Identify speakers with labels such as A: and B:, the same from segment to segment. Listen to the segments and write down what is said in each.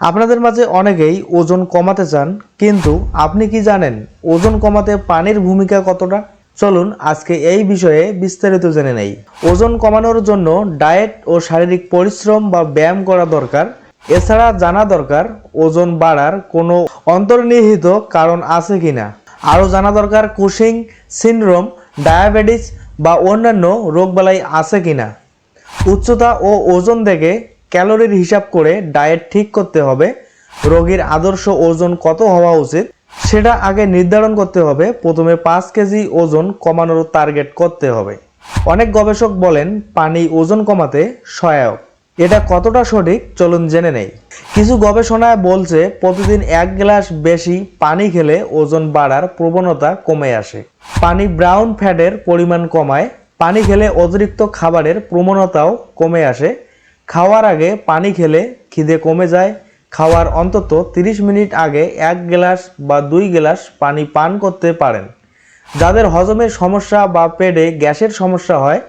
A: আপনাদের মাঝে অনেকেই ওজন কমাতে চান, কিন্তু আপনি কি জানেন ওজন কমাতে পানির ভূমিকা কতটা? চলুন আজকে এই বিষয়ে বিস্তারিত জেনে নেই। ওজন কমানোর জন্য ডায়েট ও শারীরিক পরিশ্রম বা ব্যায়াম করা দরকার। এছাড়া জানা দরকার ওজন বাড়ার কোনো অন্তর্নিহিত কারণ আছে কি না। আরও জানা দরকার কুশিং সিনড্রোম, ডায়াবেটিস বা অন্যান্য রোগবালাই আছে কি না। উচ্চতা ও ওজন দেখে ক্যালোরির হিসাব করে ডায়েট ঠিক করতে হবে। রোগীর আদর্শ ওজন কত হওয়া উচিত সেটা আগে নির্ধারণ করতে হবে। প্রথমে পাঁচ কেজি ওজন কমানোর টার্গেট করতে হবে। অনেক গবেষক বলেন পানি ওজন কমাতে সহায়ক। এটা কতটা সঠিক চলুন জেনে নেই। কিছু গবেষণায় বলছে প্রতিদিন এক গ্লাস বেশি পানি খেলে ওজন বাড়ার প্রবণতা কমে আসে। পানি ব্রাউন ফ্যাটের পরিমাণ কমায়। পানি খেলে অতিরিক্ত খাবারের প্রবণতাও কমে আসে। খাওয়ার আগে পানি খেলে খিদে কমে যায়। খাওয়ার অন্তত 30 মিনিট আগে এক গ্লাস বা দুই গ্লাস পানি পান করতে পারেন। যাদের হজমের সমস্যা বা পেটে গ্যাসের সমস্যা হয়,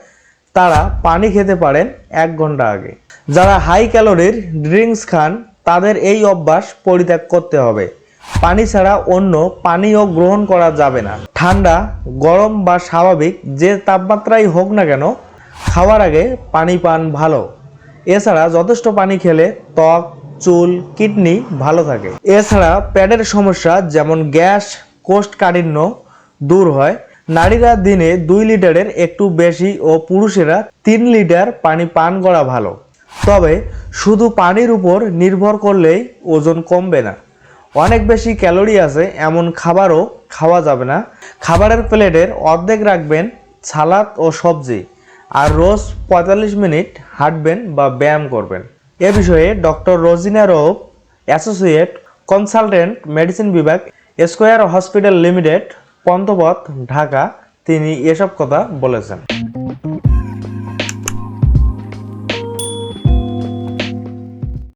A: তারা পানি খেতে পারেন এক ঘণ্টা আগে। যারা হাই ক্যালোরির ড্রিঙ্কস খান, তাদের এই অভ্যাস পরিত্যাগ করতে হবে। পানি ছাড়া অন্য পানীয় গ্রহণ করা যাবে না। ঠান্ডা, গরম বা স্বাভাবিক যে তাপমাত্রাই হোক না কেন, খাওয়ার আগে পানি পান ভালো। এছাড়া যথেষ্ট পানি খেলে ত্বক, চুল, কিডনি ভালো থাকে। এছাড়া প্যাডের সমস্যা যেমন গ্যাস, কোষ্ঠকাঠিন্য দূর হয়। নারীরা দিনে দুই লিটারের একটু বেশি ও পুরুষেরা তিন লিটার পানি পান করা ভালো। তবে শুধু পানির উপর নির্ভর করলেই ওজন কমবে না। অনেক বেশি ক্যালোরি আছে, এমন খাবারও খাওয়া যাবে না। খাবারের প্লেটের অর্ধেক রাখবেন সালাদ ও সবজি। আর রোজ পঁয়তাল্লিশ মিনিট হাঁটবেন বা ব্যায়াম করবেন। এ বিষয়ে ডক্টর রোজিনা রোপ অ্যাসোসিয়েট কনসালটেন্ট মেডিসিন বিভাগ, square hospital limited Panthapath Dhaka, তিনি এসব কথা বলেছেন।